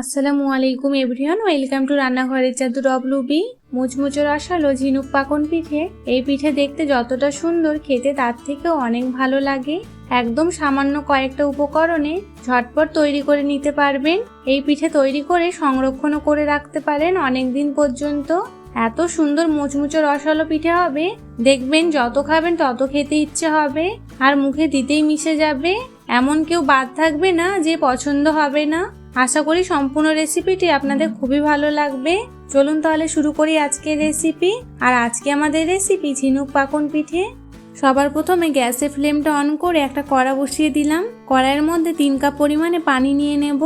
আসসালামু আলাইকুম everyone, welcome to রান্নাঘরের জাদু ডব্লুবি মুচমুচো রসালো ঝিনুক পাকন পিঠে। এই পিঠে দেখতে যতটা সুন্দর, খেতে তার থেকেও অনেক ভালো লাগে। একদম সামান্য কয়েকটা উপকরণে ঝটপট তৈরি করে নিতে পারবেন। এই পিঠে তৈরি করে সংরক্ষণও করে রাখতে পারেন অনেক দিন পর্যন্ত। এত সুন্দর মুচমুচো রসালো পিঠে হবে, দেখবেন যত খাবেন তত খেতে ইচ্ছে হবে, আর মুখে দিতেই মিশে যাবে। এমন কেউ বাদ থাকবে না যে পছন্দ হবে না। আশা করি সম্পূর্ণ রেসিপিটি আপনাদের খুবই ভালো লাগবে। চলুন তাহলে শুরু করি আজকের রেসিপি আর আজকে আমাদের রেসিপি ঝিনুক পাকন পিঠে। সবার প্রথমে গ্যাসের ফ্লেমটা অন করে একটা কড়া বসিয়ে দিলাম। কড়াইয়ের মধ্যে তিন কাপ পরিমাণে পানি নিয়ে নেব।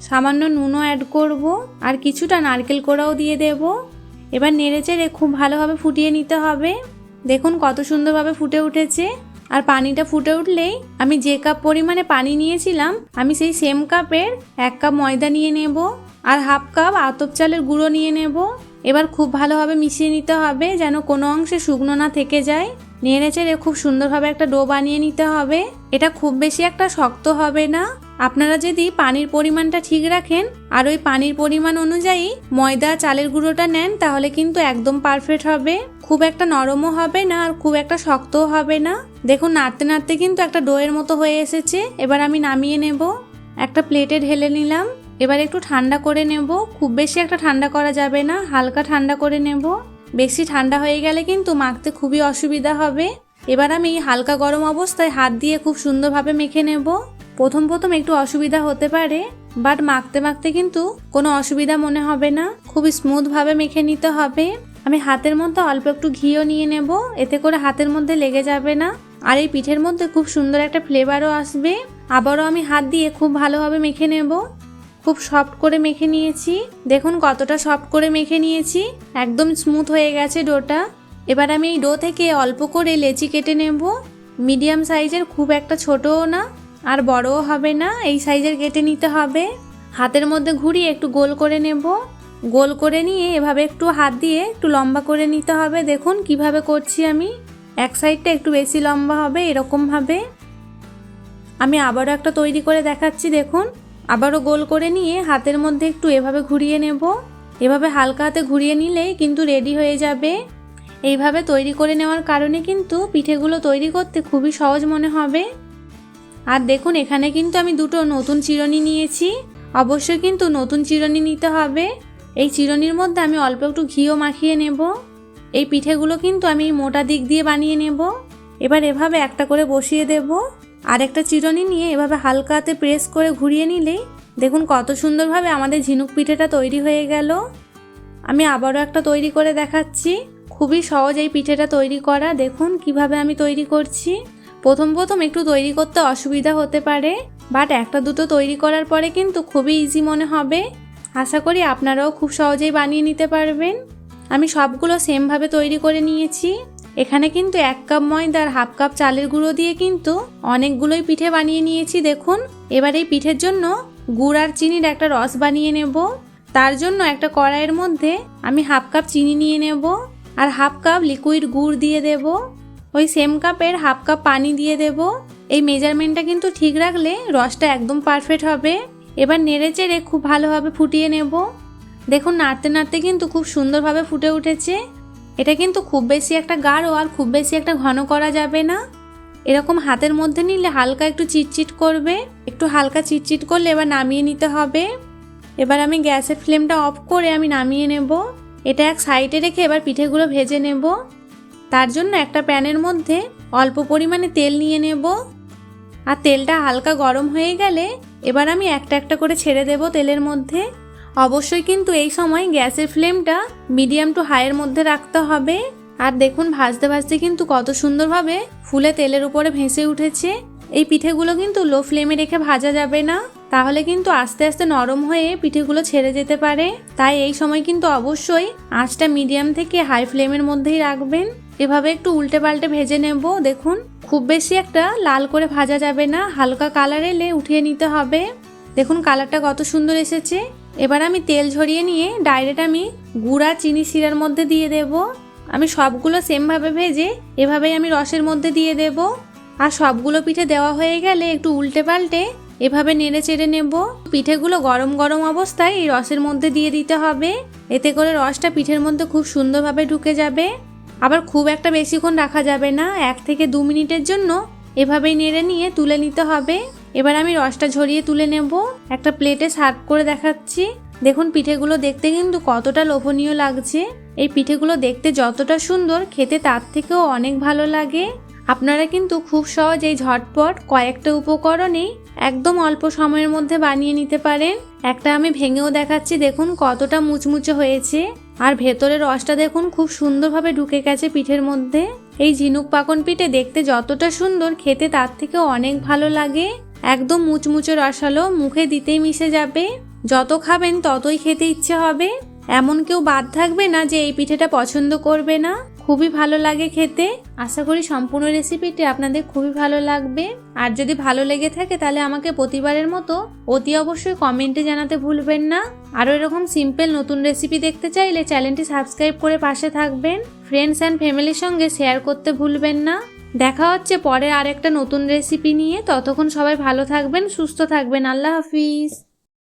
সামান্য নুনও অ্যাড করব। আর কিছুটা নারকেল কোড়াও দিয়ে দেব। এবার নেড়ে চেড়ে খুব ভালোভাবে ফুটিয়ে নিতে হবে। দেখুন কত সুন্দরভাবে ফুটে উঠেছে। আর পানিটা ফুটে উঠলেই আমি যে কাপ পরিমাণে পানি নিয়েছিলাম, আমি সেই সেম কাপের এক কাপ ময়দা নিয়ে নেব আর হাফ কাপ আতপ চালের গুঁড়ো নিয়ে নেব। এবার খুব ভালোভাবে মিশিয়ে নিতে হবে যেন কোনো অংশে শুকনো না থেকে যায়। নেড়ে চেড়ে খুব সুন্দরভাবে একটা ডো বানিয়ে নিতে হবে। এটা খুব বেশি একটা শক্ত হবে না। আপনারা যদি পানির পরিমাণটা ঠিক রাখেন আর ওই পানির পরিমাণ অনুযায়ী ময়দা, চালের গুঁড়োটা নেন, তাহলে কিন্তু একদম পারফেক্ট হবে। খুব একটা নরমও হবে না আর খুব একটা শক্তও হবে না। দেখুন, নাড়তে নাড়তে কিন্তু একটা ডোয়ের মতো হয়ে এসেছে। এবার আমি নামিয়ে নেব। একটা প্লেটে ঢেলে নিলাম। এবার একটু ঠান্ডা করে নেব। খুব বেশি একটা ঠান্ডা করা যাবে না, হালকা ঠান্ডা করে নেব। বেশি ঠান্ডা হয়ে গেলে কিন্তু মাখতে খুবই অসুবিধা হবে। এবার আমি হালকা গরম অবস্থায় হাত দিয়ে খুব সুন্দরভাবে মেখে নেব। প্রথম প্রথম একটু অসুবিধা হতে পারে বাট মাখতে মাখতে কিন্তু কোনো অসুবিধা মনে হবে না। খুব স্মুথভাবে মেখে নিতে হবে। আমি হাতের মধ্যে অল্প একটু ঘিও নিয়ে নেব, এতে করে হাতের মধ্যে লেগে যাবে না। আর এই পিঠের মধ্যে খুব সুন্দর একটা ফ্লেভারও আসবে। আবারও আমি হাত দিয়ে খুব ভালোভাবে মেখে নেব। খুব সফট করে মেখে নিয়েছি। দেখুন কতটা সফট করে মেখে নিয়েছি। একদম স্মুথ হয়ে গেছে ডোটা। এবার আমি এই ডো থেকে অল্প করে লেচি কেটে নেব। মিডিয়াম সাইজের খুব একটা ছোটও না। আর বড়ও হবে না, এই সাইজের কেটে নিতে হবে। হাতের মধ্যে ঘুরিয়ে একটু গোল করে নেব। গোল করে নিয়ে এভাবে একটু হাত দিয়ে একটু লম্বা করে নিতে হবে। দেখুন কীভাবে করছি আমি। এক সাইডটা একটু বেশি লম্বা হবে এরকমভাবে আমি আবারও একটা তৈরি করে দেখাচ্ছি, দেখুন। আবারও গোল করে নিয়ে হাতের মধ্যে একটু এভাবে ঘুরিয়ে নেব। এভাবে হালকা হাতে ঘুরিয়ে নিলেই কিন্তু রেডি হয়ে যাবে। এইভাবে তৈরি করে নেওয়ার কারণে কিন্তু পিঠেগুলো তৈরি করতে খুবই সহজ মনে হবে। আর দেখুন, এখানে কিন্তু আমি দুটো নতুন চিরনি নিয়েছি। অবশ্যই কিন্তু নতুন চিরনি নিতে হবে। এই চিরনির মধ্যে আমি অল্প একটু ঘিও মাখিয়ে নেব। এই পিঠেগুলো কিন্তু আমি মোটা দিক দিয়ে বানিয়ে নেব। এবার এভাবে একটা করে বসিয়ে দেব। আর একটা চিরনি নিয়ে এভাবে হালকা হাতে প্রেস করে ঘুরিয়ে নিলেই দেখুন কত সুন্দরভাবে আমাদের ঝিনুক পিঠেটা তৈরি হয়ে গেল। আমি আবারও একটা তৈরি করে দেখাচ্ছি। খুবই সহজ এই পিঠেটা তৈরি করা। দেখুন কীভাবে আমি তৈরি করছি। প্রথম প্রথম একটু তৈরি করতে অসুবিধা হতে পারে বাট একটা দুটো তৈরি করার পরে কিন্তু খুবই ইজি মনে হবে। আশা করি আপনারাও খুব সহজেই বানিয়ে নিতে পারবেন। আমি সবগুলো সেমভাবে তৈরি করে নিয়েছি। এখানে কিন্তু এক কাপ ময়দা আর হাফ কাপ চালের গুঁড়ো দিয়ে কিন্তু অনেকগুলোই পিঠে বানিয়ে নিয়েছি, দেখুন। এবার এই পিঠের জন্য গুড় আর চিনির একটা রস বানিয়ে নেব। তার জন্য একটা কড়াইয়ের মধ্যে আমি হাফ কাপ চিনি নিয়ে নেব আর হাফ কাপ লিকুইড গুড় দিয়ে দেব। ওই সেম কাপের হাফ কাপ পানি দিয়ে দেব। এই মেজারমেন্টটা কিন্তু ঠিক রাখলে রসটা একদম পারফেক্ট হবে। এবার নেড়ে চেড়ে খুব ভালোভাবে ফুটিয়ে নেব। দেখুন, নাড়তে নাড়তে কিন্তু খুব সুন্দরভাবে ফুটে উঠেছে। এটা কিন্তু খুব বেশি একটা গাঢ় আর খুব বেশি একটা ঘন করা যাবে না। এরকম হাতের মধ্যে নিলে হালকা একটু চিটচিট করবে। একটু হালকা চিটচিট করলে এবার নামিয়ে নিতে হবে। এবার আমি গ্যাসের ফ্লেমটা অফ করে আমি নামিয়ে নেব। এটা এক সাইডে রেখে এবার পিঠেগুলো ভেজে নেব। তার জন্য একটা প্যানের মধ্যে অল্প পরিমাণে তেল নিয়ে নেব। আর তেলটা হালকা গরম হয়ে গেলে এবার আমি একটা একটা করে ছেড়ে দেব তেলের মধ্যে। অবশ্যই কিন্তু এই সময় গ্যাসের ফ্লেমটা মিডিয়াম টু হাইয়ের মধ্যে রাখতে হবে। আর দেখুন, ভাজতে ভাজতে কিন্তু কত সুন্দরভাবে ফুলে তেলের উপরে ভেসে উঠেছে। এই পিঠেগুলো কিন্তু লো ফ্লেমে রেখে ভাজা যাবে না। তাহলে কিন্তু আস্তে আস্তে নরম হয়ে পিঠেগুলো ছেড়ে যেতে পারে। তাই এই সময় কিন্তু অবশ্যই আঁচটা মিডিয়াম থেকে হাই ফ্লেমের মধ্যেই রাখবেন। এভাবে একটু উল্টে পাল্টে ভেজে নেব, দেখুন। খুব বেশি একটা লাল করে ভাজা যাবে না, হালকা কালার এলে উঠিয়ে নিতে হবে। দেখুন কালারটা কত সুন্দর এসেছে। এবার আমি তেল ঝরিয়ে নিয়ে ডাইরেক্ট আমি গুড়া চিনি শিরার মধ্যে দিয়ে দেব। আমি সবগুলো সেমভাবে ভেজে এভাবেই আমি রসের মধ্যে দিয়ে দেব। আর সবগুলো পিঠে দেওয়া হয়ে গেলে একটু উল্টে পাল্টে এভাবে নেড়ে চেড়ে নেব। পিঠেগুলো গরম গরম অবস্থায় এই রসের মধ্যে দিয়ে দিতে হবে। এতে করে রসটা পিঠের মধ্যে খুব সুন্দরভাবে ঢুকে যাবে। আবার খুব একটা বেশিক্ষণ রাখা যাবে না, এক থেকে দু মিনিটের জন্য এভাবেই নেড়ে নিয়ে তুলে নিতে হবে। এবার আমি রসটা ঝরিয়ে তুলে নেব। একটা প্লেটে সার্ভ করে দেখাচ্ছি। দেখুন, পিঠেগুলো দেখতে কিন্তু কতটা লোভনীয় লাগছে। এই পিঠেগুলো দেখতে যতটা সুন্দর, খেতে তার থেকেও অনেক ভালো লাগে। আপনারা কিন্তু খুব সহজেই ঝটপট কয়েকটা উপকরণেই একদম অল্প সময়ের মধ্যে বানিয়ে নিতে পারেন। একটা আমি ভেঙেও দেখাচ্ছি। দেখুন, কতটা মুচমুচে হয়েছে। আর ভেতরের রসটা দেখুন, খুব সুন্দরভাবে ঢুকে গেছে পিঠের মধ্যে। এই ঝিনুক পাকন পিঠে দেখতে যতটা সুন্দর, খেতে তার থেকে অনেক ভালো লাগে। একদম মুচমুচে রসালো, মুখে দিতেই মিশে যাবে। যত খাবেন ততই খেতে ইচ্ছে হবে। এমন কেউ বাদ থাকবে না যে এই পিঠেটা পছন্দ করবে না। খুবই ভালো লাগে খেতে। আশা করি সম্পূর্ণ রেসিপিটি আপনাদের খুবই ভালো লাগবে। আর যদি ভালো লেগে থাকে তাহলে আমাকে প্রতিবারের মতো অতি অবশ্যই কমেন্টে জানাতে ভুলবেন না। আরও এরকম সিম্পল নতুন রেসিপি দেখতে চাইলে চ্যানেলটি সাবস্ক্রাইব করে পাশে থাকবেন। ফ্রেন্ডস অ্যান্ড ফ্যামিলির সঙ্গে শেয়ার করতে ভুলবেন না। দেখা হচ্ছে পরে আরেকটা নতুন রেসিপি নিয়ে। ততক্ষণ সবাই ভালো থাকবেন, সুস্থ থাকবেন। আল্লাহ হাফিজ।